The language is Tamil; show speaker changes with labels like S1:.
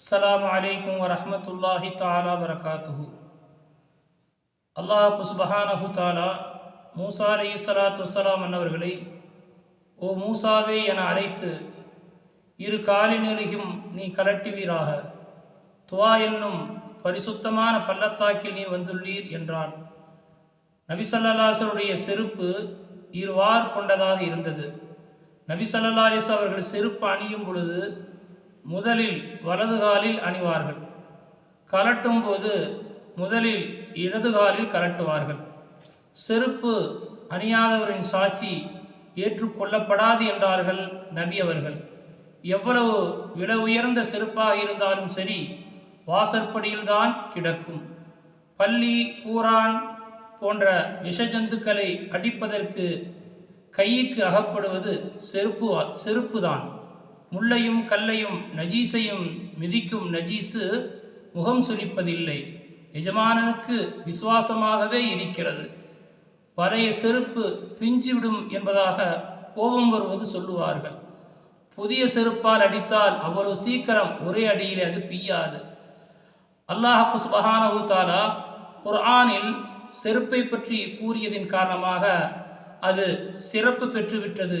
S1: அஸ்ஸலாமு அலைக்கும் வரஹ்மத்துல்லாஹி தாலா வரகாத்துஹு அல்லாஹ் சுபஹானஹு தாலா மூசா அலைஹி ஸலாத்து வஸ்ஸலாம் அன்னவர்களை ஓ மூசாவே என அழைத்து இரு காலினருகும் நீ கலட்டுவீராக. துவா என்னும் பரிசுத்தமான பள்ளத்தாக்கில் நீ வந்துள்ளீர் என்றான். நபிசல்லாசருடைய செருப்பு இருவார் கொண்டதாக இருந்தது. நபிசல்லாலிஸ் அவர்கள் செருப்பு அணியும் பொழுது முதலில் வலது காலில் அணிவார்கள். கலட்டும் போது முதலில் இடது காலில் கலட்டுவார்கள். செருப்பு அணியாதவரின் சாட்சி ஏற்றுக்கொள்ளப்படாது என்றார்கள் நபி அவர்கள். எவ்வளவு விலை உயர்ந்த செருப்பாக இருந்தாலும் சரி வாசற்படியில்தான் கிடக்கும். பள்ளி பூரான் போன்ற விஷஜந்துக்களை அடிப்பதற்கு கைக்கு அகப்படுவது செருப்பு செருப்புதான். முள்ளையும் கல்லையும் நஜீஸையும் மிதிக்கும் நஜீஸு முகம் சுளிப்பதில்லை எஜமானனுக்கு விசுவாசமாகவே இருக்கிறது. பழைய செருப்பு பிஞ்சுவிடும் என்பதாக கோபம் வருவது சொல்லுவார்கள். புதிய செருப்பால் அடித்தால் அவ்வளவு சீக்கிரம் ஒரே அடியில் அது பிய்யாது. அல்லாஹ் சுபஹானஹு தாலா குர்ஆனில் செருப்பை பற்றி கூறியதின் காரணமாக அது சிறப்பு பெற்றுவிட்டது.